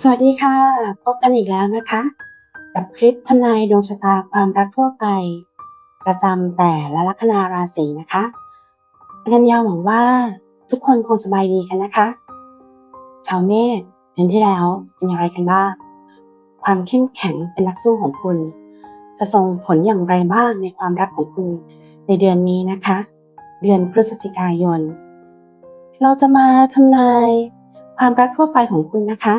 สวัสดีค่ะ พบกันอีกแล้วนะคะ กับคลิปทำนายดวงชะตาความรักทั่วไป ประจำแต่ละลัคนาราศีนะคะอนัญญาหวังว่าทุกคนคงสบายดีกันนะคะ ชาวเมษเดือนที่แล้วเป็นอย่างไรกันบ้างความเข้มแข็งเป็นนักสู้ของคุณ จะส่งผลอย่างไรบ้างในความรักของคุณในเดือนนี้นะคะ เดือนพฤศจิกายน เราจะมาทำนายความรักทั่วไปของคุณนะคะ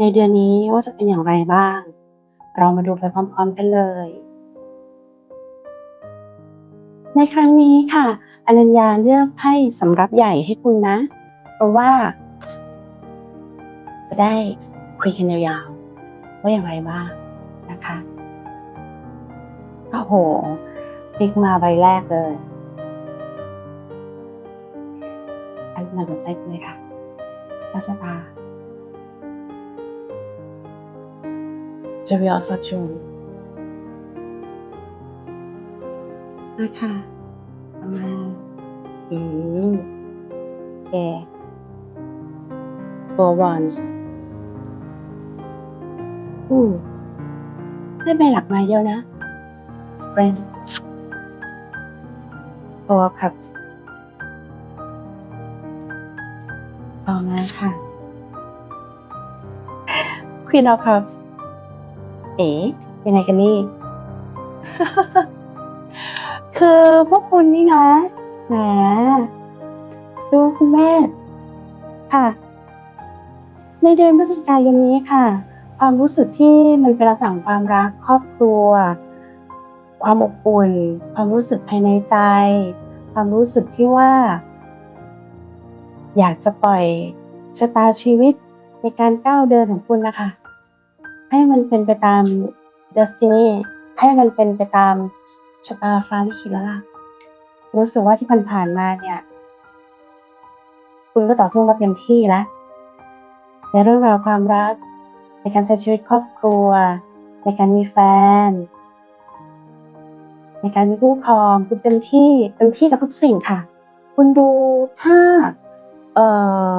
ในเดือนนี้ว่าจะเป็นอย่างไรบ้าง เรามาดูไปพร้อมๆกันเลย ในครั้งนี้ค่ะ อนัญญาเลือกไพ่สำรับใหญ่ให้คุณนะ เพราะว่า จะได้คุยกันยาวๆว่าอย่างไรบ้างนะคะโอ้โหพลิกมาใบแรกเลยอันนี้มาหัวใจเลยค่ะราชตา j e r i of Fortune นะคะประมาณอืมโอเค Four Wands อืมได้ใบหลักไม้เดียวนะ Strength Four of Cups ต่อมาค่ะ Queen of Cups เอ๋ยังไงกันนี่ คือพวกคุณนี่นะแหมดูคุณแม่ ค่ะ ในเดือนพฤศจิกายนนี้ค่ะ ความรู้สึกที่มันเป็นลักษณะของความรักครอบครัว ความอบอุ่น ความรู้สึกภายในใจ ความรู้สึกที่ว่า อยากจะปล่อยชะตาชีวิตในการก้าวเดินของคุณนะคะ ให้มันเป็นไปตาม destiny ให้มันเป็นไปตามชะตาฟ้าลิขิตแล้วล่ะ รู้สึกว่าที่ผ่านๆมาเนี่ย คุณก็ต่อสู้มาเต็มที่แล้วในเรื่องราวความรัก ในการใช้ชีวิตครอบครัว ในการมีแฟน ในการมีคู่ครอง คุณเต็มที่เต็มที่กับทุกสิ่งค่ะ คุณดูถ้า เอ่อ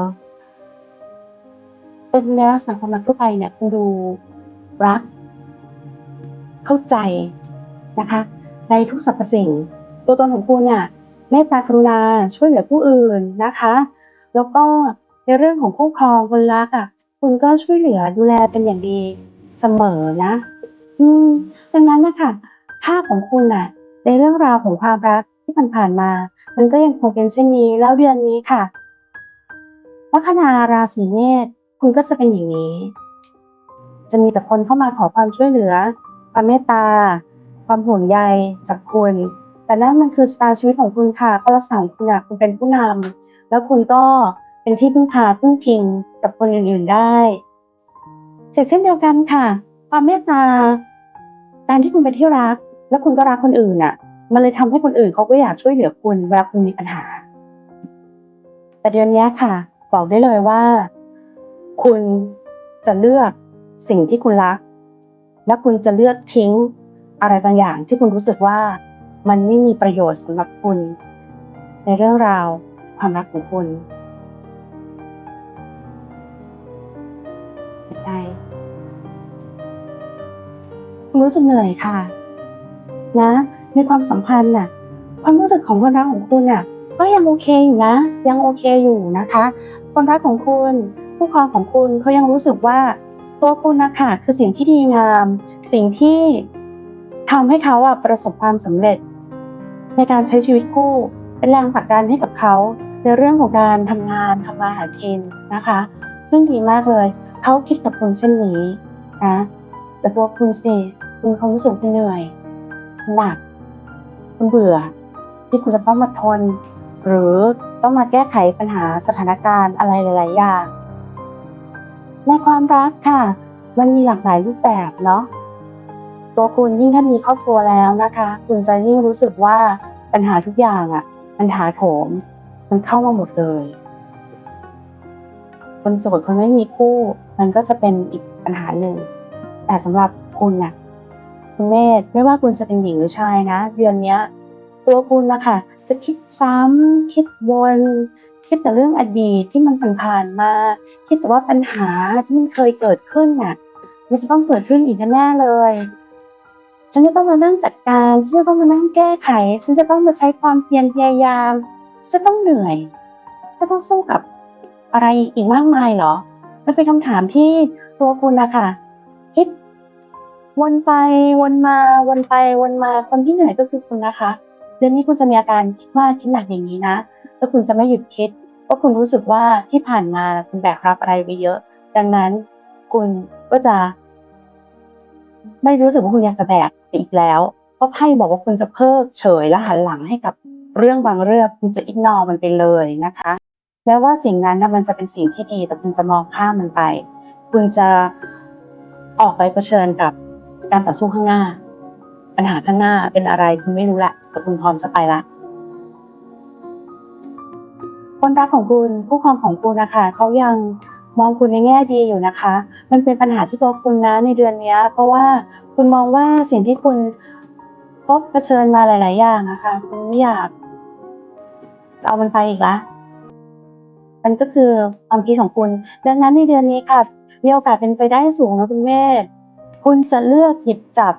เป็นในลักษณะความรักทั่วไปเนี่ย คุณดู รัก เข้าใจนะคะ ในทุกสรรพสิ่ง ตัวตนของคุณเนี่ยเมตตากรุณาช่วยเหลือผู้อื่นนะคะ แล้วก็ในเรื่องของคู่ครองคนรักอะ คุณก็ช่วยเหลือดูแลเป็นอย่างดีเสมอนะ อืมดังนั้นนะคะภาพของคุณน่ะ ในเรื่องราวของความรักที่ผ่านๆมา มันก็ยังคงเป็นเช่นนี้แล้วเดือนนี้ค่ะลัคนาราศีเมษคุณก็จะเป็นอย่างนี้ จะมีแต่คนเข้ามาขอความช่วยเหลือ ความเมตตา ความห่วงใยจากคุณ แต่นั่นมันคือชะตาชีวิตของคุณค่ะเพราะลักษณะของคุณอะคุณเป็นผู้นำแล้วคุณก็เป็นที่พึ่งพาพึ่งพิงกับคนอื่นๆได้เช่นเดียวกันค่ะ ความเมตตาการที่คุณเป็นที่รัก แล้วคุณก็รักคนอื่นอะ มันเลยทำให้คนอื่นเขาก็อยากช่วยเหลือคุณเวลาคุณมีปัญหา แต่เดือนนี้ค่ะ บอกได้เลยว่า คุณจะเลือก สิ่งที่คุณรัก และคุณจะเลือกทิ้งอะไรบางอย่างที่คุณรู้สึกว่ามันไม่มีประโยชน์สำหรับคุณ ในเรื่องราวความรักของคุณใช่คุณรู้สึกเหนื่อยค่ะ นะ ในความสัมพันธ์น่ะ ความรู้สึกของคนรักของคุณน่ะ ก็ยังโอเคอยู่นะ ยังโอเคอยู่นะคะ คนรักของคุณ ผู้ครองของคุณเขายังรู้สึกว่า ตัวคุณนะคะคือสิ่งที่ดีงาม สิ่งที่ทำให้เขาอะประสบความสำเร็จ ในการใช้ชีวิตคู่เป็นแรงผลักดันให้กับเขาในเรื่องของการทำงานทำมาหากินนะคะ ซึ่งดีมากเลยเขาคิดกับคุณเช่นนี้นะแต่ตัวคุณสิคุณความรู้สึกคุณเหนื่อยหนักคุณเบื่อ ที่คุณจะต้องมาทน หรือต้องมาแก้ไขปัญหาสถานการณ์อะไรหลาย ๆ อย่าง ในความรักค่ะ มันมีหลากหลายรูปแบบเนาะตัวคุณยิ่งถ้ามีครอบครัวแล้วนะคะ คุณจะยิ่งรู้สึกว่าปัญหาทุกอย่างอะ่ะมันถาโถมมันเข้ามาหมดเลยคนโสดคนไม่มีคู่ มันก็จะเป็นอีกปัญหาหนึ่ง แต่สำหรับคุณน่ะคุณเมธไม่ว่าคุณจะเป็นหญิงหรือชายนะเดือนเนี้ย ตัวคุณนะคะจะคิดซ้ำคิดวน คิดแต่เรื่องอดีตที่มันผ่านมา คิดแต่ว่าปัญหาที่มันเคยเกิดขึ้นน่ะ มันจะต้องเกิดขึ้นอีกแน่เลย ฉันจะต้องมานั่งจัดการฉันจะต้องมานั่งแก้ไข ฉันจะต้องมาใช้ความเพียรพยายามฉันจะต้องเหนื่อยจะต้องสู้กับอะไรอีกมากมายเหรอ มันเป็นคำถามที่ตัวคุณนะคะคิดวนไปวนมาวนไปวนมาคนที่เหนื่อยก็คือคุณนะคะ เดือนนี้คุณจะมีอาการคิดมากคิดหนักอย่างนี้นะ แล้วคุณจะไม่หยุดคิดว่าคุณรู้สึกว่าที่ผ่านมาคุณแบกรับอะไรไปเยอะ ดังนั้นคุณก็จะ ไม่รู้สึกว่าคุณอยากจะแบกไปอีกแล้ว เพราะไพ่บอกว่าคุณจะเพิกเฉยและหันหลังให้กับเรื่องบางเรื่องคุณจะอิกนอมันไปเลยนะคะแม้ว่าสิ่งนั้นนะมันจะเป็นสิ่งที่ดีแต่คุณจะมองข้ามมันไป คุณจะออกไปเผชิญกับการต่อสู้ข้างหน้า ปัญหาข้างหน้าเป็นอะไรคุณไม่รู้แหละแต่คุณพร้อมจะไปละ คนรักของคุณผู้ครองของคุณนะคะเขายังมองคุณในแง่ดีอยู่นะคะ มันเป็นปัญหาที่ตัวคุณนะในเดือนนี้ เพราะว่าคุณมองว่าสิ่งที่คุณพบเผชิญมาหลาย ๆ อย่างนะคะคุณไม่อยากเอามันไปอีกละ มันก็คือความคิดของคุณ ดังนั้นในเดือนนี้ค่ะมีโอกาสเป็นไปได้สูงนะคุณเมธคุณจะเลือกหยิบจับ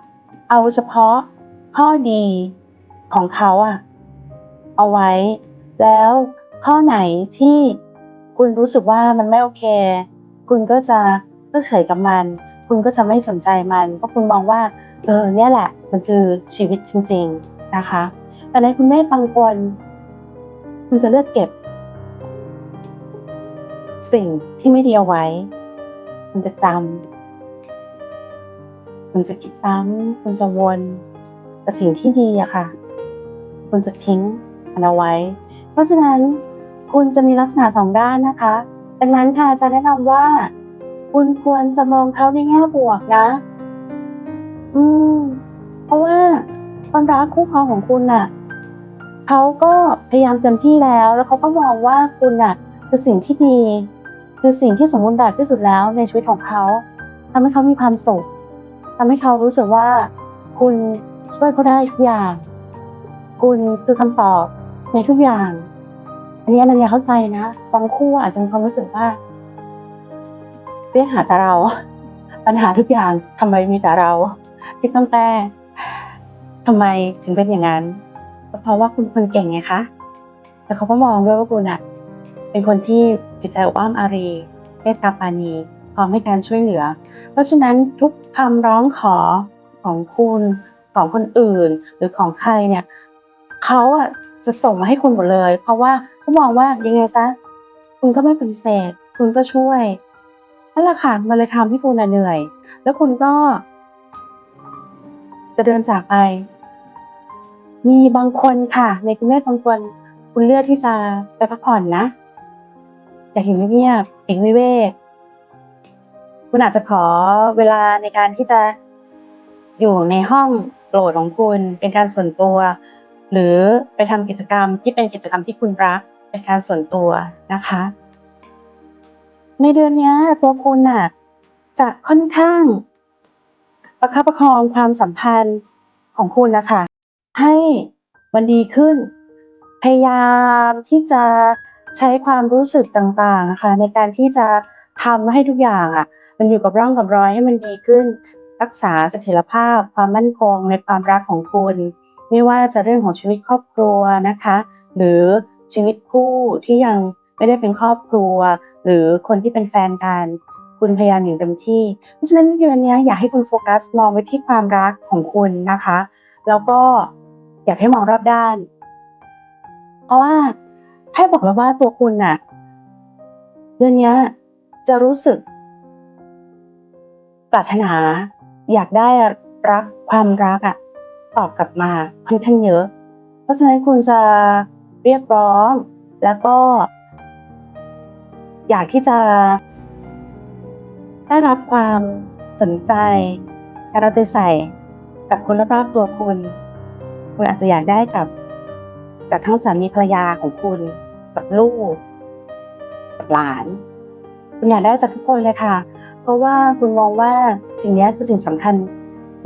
เอาเฉพาะข้อดีของเขาอะเอาไว้ แล้ว ข้อไหนที่คุณรู้สึกว่ามันไม่โอเค คุณก็จะเพิกเฉยกับมัน คุณก็จะไม่สนใจมัน เพราะคุณมองว่า เออเนี่ยแหละ มันคือชีวิตจริง ๆนะคะ แต่ในคุณเมธบางคนคุณจะเลือกเก็บ สิ่งที่ไม่ดีเอาไว้ คุณจะจำคุณจะคิดซ้ำคุณจะวนแต่สิ่งที่ดีอะค่ะ คุณจะทิ้งมันเอาไว้ เพราะฉะนั้น คุณจะมีลักษณะสองด้านนะคะดังนั้นค่ะจะแนะนำว่า คุณควรจะมองเขาในแง่บวกนะ อืม เพราะว่าความรักคู่ครองของคุณน่ะเขาก็พยายามเต็มที่แล้ว แล้วเขาก็มองว่าคุณน่ะ คือสิ่งที่ดี คือสิ่งที่สมบูรณ์แบบที่สุดแล้วในชีวิตของเขาทำให้เขามีความสุขทำให้เขารู้สึกว่า คุณช่วยเขาได้ทุกอย่าง คุณคือคำตอบในทุกอย่าง นนี้อนัญญาเข้าใจนะบางคู่อาจจะมีความรู้สึกว่าเรียกหาแต่เรา ปัญหาทุกอย่างทำไมมีแต่เราที่ต้องแก้ทำไมถึงเป็นอย่างนั้นเพราะว่าคุณคนเก่งไงคะแต่เขาก็มองด้วยว่าคุณอะเป็นคนที่จิตใจอบอ้อมอารีเมตตาปาณีพร้อมให้การช่วยเหลือ เพราะฉะนั้นทุกคำร้องขอของคุณของคนอื่น หรือของใครเนี่ยเขาอะจะส่งมาให้คุณหมดเลย เพราะว่า เขามองว่ายังไงซะคุณก็ไม่ปฏิเสธคุณก็ช่วยนั่นแหละค่ะมันเลยทำให้คุณเหนื่อย แล้วคุณก็ จะเดินจากไป มีบางคนค่ะ ในคุณแม่บางคนคุณเลือกที่จะไปพักผ่อนนะอยากอยู่เงียบๆเองวิเวกคุณอาจจะขอเวลาในการที่จะอยู่ในห้องโปรดของคุณเป็นการส่วนตัว หรือไปทำกิจกรรมที่เป็นกิจกรรมที่คุณรัก เป็นการส่วนตัวนะคะ ในเดือนนี้ตัวคุณน่ะจะค่อนข้าง ประคับประคองความสัมพันธ์ของคุณนะคะ ให้มันดีขึ้น พยายามที่จะใช้ความรู้สึกต่างๆนะคะในการที่จะทำให้ทุกอย่างอะ มันอยู่กับร่องกับรอยให้มันดีขึ้น รักษาเสถียรภาพ ความมั่นคงในความรักของคุณ ไม่ว่าจะเรื่องของชีวิตครอบครัวนะคะ หรือ ชีวิตคู่ที่ยังไม่ได้เป็นครอบครัว หรือคนที่เป็นแฟนกันคุณพยายามอย่างเต็มที่ เพราะฉะนั้นเดือนนี้อยากให้คุณโฟกัสมองไปที่ความรักของคุณนะคะ แล้วก็อยากให้มองรอบด้าน เพราะว่าให้บอกแล้วว่าตัวคุณน่ะ เดือนนี้จะรู้สึกปรารถนา อยากได้รักความรักอะตอบกลับมาค่อนข้างเยอะ เพราะฉะนั้นคุณจะ เรียกร้อง แล้วก็ อยากที่จะ ได้รับความสนใจการเอาใจใส่จากคนรอบๆตัวคุณ คุณอาจจะอยากได้กับกับทั้งสามีภรรยาของคุณกับลูกกับหลาน คุณอยากได้จากทุกคนเลยค่ะ เพราะว่าคุณมองว่าสิ่งนี้คือสิ่งสำคัญ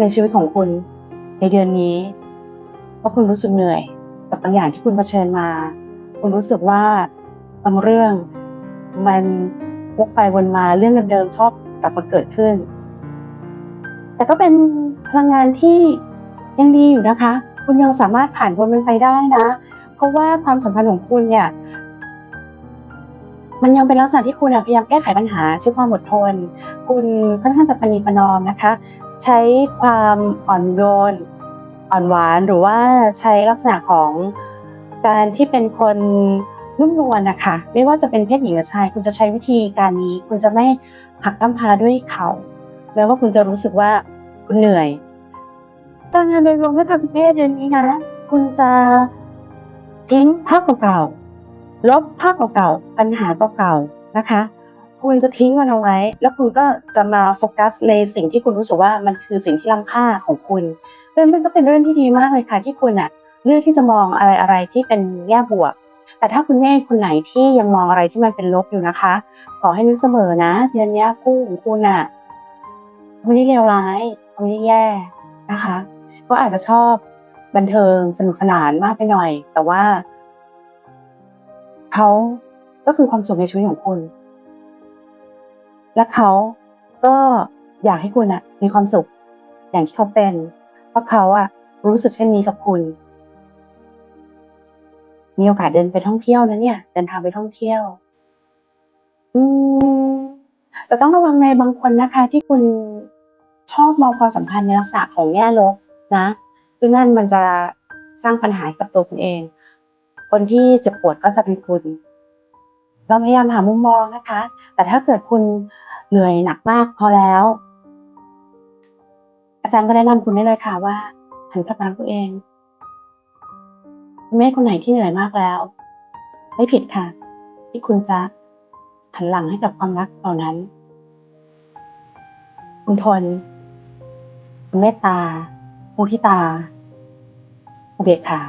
ในชีวิตของคุณในเดือนนี้ เพราะคุณรู้สึกเหนื่อย กับบางอย่างที่คุณเผชิญมา คุณรู้สึกว่าบางเรื่องมันวกไปวนมาเรื่องเดิมๆชอบกลับมาเกิดขึ้น แต่ก็เป็นพลังงานที่ยังดีอยู่นะคะ คุณยังสามารถผ่านพ้นมันไปได้นะ เพราะว่าความสัมพันธ์ของคุณเนี่ย มันยังเป็นลักษณะที่คุณพยายามแก้ไขปัญหาใช้ความอดทน คุณค่อนข้างจะปณีประนอมนะคะ ใช้ความอ่อนโยน อ่อนหวานหรือว่าใช้ลักษณะของการที่เป็นคนนุ่มนวลนะคะไม่ว่าจะเป็นเพศหญิงหรือชาย คุณจะใช้วิธีการนี้ คุณจะไม่หักกั้มพาด้วยเขาแม้ว่าคุณจะรู้สึกว่าคุณเหนื่อยการงานโดยรวมให้กับเพศเดือนนี้นะคุณจะทิ้งภาพเก่าๆลบภาพเก่าๆปัญหาเก่าๆนะคะ คุณจะทิ้งมันเอาไว้ แล้วคุณก็จะมาโฟกัสในสิ่งที่คุณรู้สึกว่ามันคือสิ่งที่ล้ำค่าของคุณเรื่องมันก็เป็นเรื่องที่ดีมากเลยค่ะที่คุณอะเลือกที่จะมองอะไรอะไรที่เป็นแง่บวก แต่ถ้าคุณแม่คนไหนที่ยังมองอะไรที่มันเป็นลบอยู่นะคะ ขอให้นึกเสมอนะเดือนนี้คู่ของคุณอะไม่ได้เลวร้ายไม่ได้แย่นะคะ ก็อาจจะชอบบันเทิงสนุกสนานมากไปหน่อย แต่ว่าเขาก็คือความสุขในชีวิตของคุณ และเขาก็อยากให้คุณอะมีความสุข อย่างที่เขาเป็น เพราะเขาอะรู้สึกเช่นนี้กับคุณ มีโอกาสเดินไปท่องเที่ยวนะเนี่ย เดินทางไปท่องเที่ยว อืมแต่ต้องระวังในบางคนนะคะ ที่คุณชอบมองความสัมพันธ์ในลักษณะของแง่ลบนะ ซึ่งนั่นมันจะสร้างปัญหากับตัวคุณเอง คนที่เจ็บปวดก็จะเป็นคุณ เราพยายามหามุมมองนะคะ แต่ถ้าเกิดคุณเหนื่อยหนักมากพอแล้ว อาจารย์ก็แนะนำคุณได้เลยค่ะว่าหันกลับมาตัวเองแม่คนไหนที่เหนื่อยมากแล้ว ไม่ผิดค่ะ ที่คุณจะหันหลังให้กับความรักเหล่านั้น คุณทน คุณเมตตามุทิตาอุเบกขา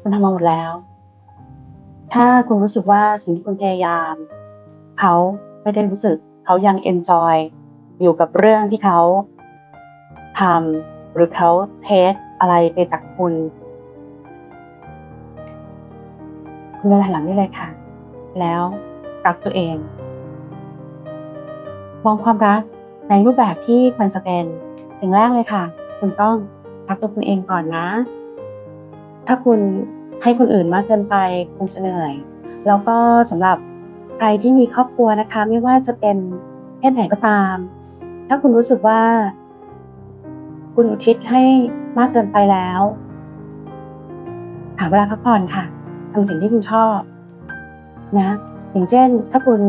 คุณทำมาหมดแล้ว ถ้าคุณรู้สึกว่าสิ่งที่คุณพยายาม เขาไม่ได้รู้สึก เขายังเอนจอยอยู่กับเรื่องที่เขาทำหรือเขาเทคอะไรไปจากคุณ คุณเดินหันหลังได้เลยค่ะ แล้วรักตัวเอง มองความรักในรูปแบบที่ควรจะเป็นสิ่งแรกเลยค่ะ คุณต้องรักตัวคุณเองก่อนนะ ถ้าคุณ ให้คนอื่นมากเกินไปคุณจะเหนื่อย แล้วก็สำหรับใครที่มีครอบครัวนะคะ ไม่ว่าจะเป็นเพศไหนก็ตาม ถ้าคุณรู้สึกว่า คุณอุทิศให้มากเกินไปแล้วหาเวลาพักผ่อนค่ะทำสิ่งที่คุณชอบนะอย่างเช่น ถ้าคุณ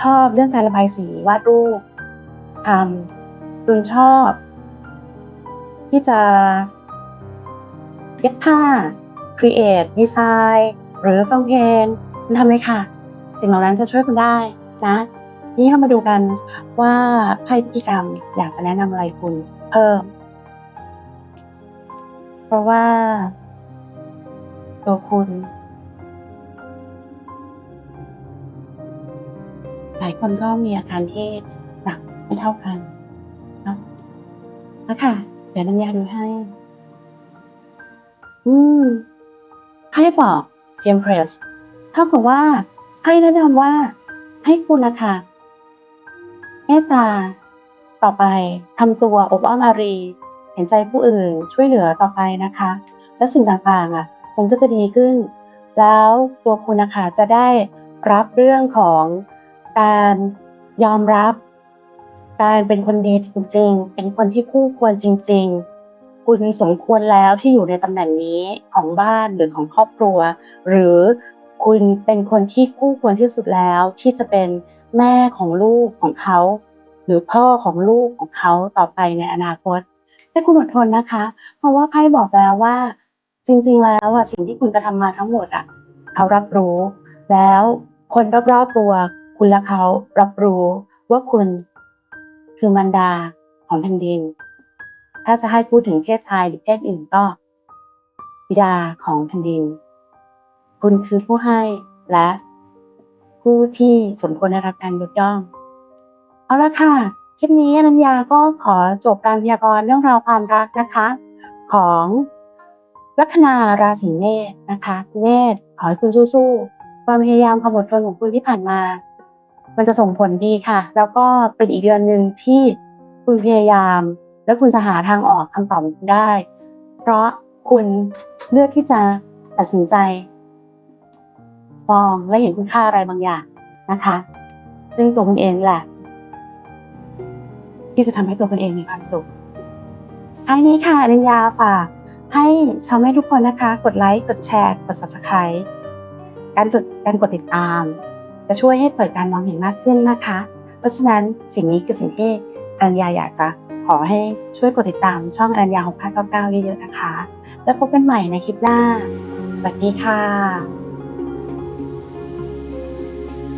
ชอบเรื่องการระบายสีวาดรูปทำคุณชอบ ที่จะเย็บผ้า create ดีไซน์หรือฟังเพลงคุณทำเลยค่ะ สิ่งเหล่านั้นจะช่วยคุณได้นะ นี่เข้ามาดูกันว่าไพ่พิธีกรรมอยากจะแนะนำอะไรคุณเพิ่มเพราะว่า ตัวคุณ หลายคนก็มีอาการที่หนักไม่เท่ากันนะนะคะเดี๋ยวน้ำยาดูให้ อืม ไพ่บอกเจมเพรสเท่ากับว่าไพ่แนะนำว่า ให้คุณนะคะเมตตา ต่อไปทำตัวอบอ้อมอารี เห็นใจผู้อื่นช่วยเหลือต่อไปนะคะ และสิ่งต่างๆอะมันก็จะดีขึ้น แล้วตัวคุณนะคะจะได้รับเรื่องของการยอมรับ การเป็นคนดีจริงๆ เป็นคนที่คู่ควรจริง ๆ คุณสมควรแล้วที่อยู่ในตำแหน่งนี้ของบ้านหรือของครอบครัว หรือคุณเป็นคนที่คู่ควรที่สุดแล้วที่จะเป็นแม่ของลูกของเขา หรือพ่อของลูกของเขาต่อไปในอนาคต ให้คุณอดทนนะคะ เพราะว่าไพ่บอกแล้วว่า จริง ๆ แล้วอะสิ่งที่คุณกระทำมาทั้งหมดอะเขารับรู้ แล้วคนรอบๆตัว คุณและเขารับรู้ว่าคุณคือมารดาของแผ่นดิน ถ้าจะให้พูดถึงเพศชายหรือเพศอื่นก็บิดาของแผ่นดิน คุณคือผู้ให้และผู้ที่สมควรได้รับการยกย่อง เอาละค่ะ คลิปนี้อนัญญาก็ขอจบการพยากรณ์เรื่องราวความรักนะคะ ของลัคนาราศีเมษนะคะเมษขอให้คุณสู้ๆความพยายามความอดทนของคุณที่ผ่านมา มันจะส่งผลดีค่ะ แล้วก็เป็นอีกเดือนหนึ่งที่คุณพยายาม แล้วคุณจะหาทางออกคำตอบได้ เพราะคุณเลือกที่จะตัดสินใจมองและเห็นคุณค่าอะไรบางอย่างนะคะ ซึ่งตัวคุณเองแหละ ที่จะทำให้ตัวคุณเองมีความสุขท้ายนี้ค่ะอริญญาฝากให้ชาวแม่ทุกคนนะคะ กดไลค์กดแชร์ กด subscribe การกดการกดติดตาม จะช่วยให้เปิดการมองเห็นมากขึ้นนะคะ เพราะฉะนั้นสิ่งนี้คือสิ่งที่อรัญญาอยากจะ ขอให้ช่วยกดติดตามช่องอรัญญา6599เยอะๆนะคะ แล้วพบกันใหม่ในคลิปหน้า สวัสดีค่ะ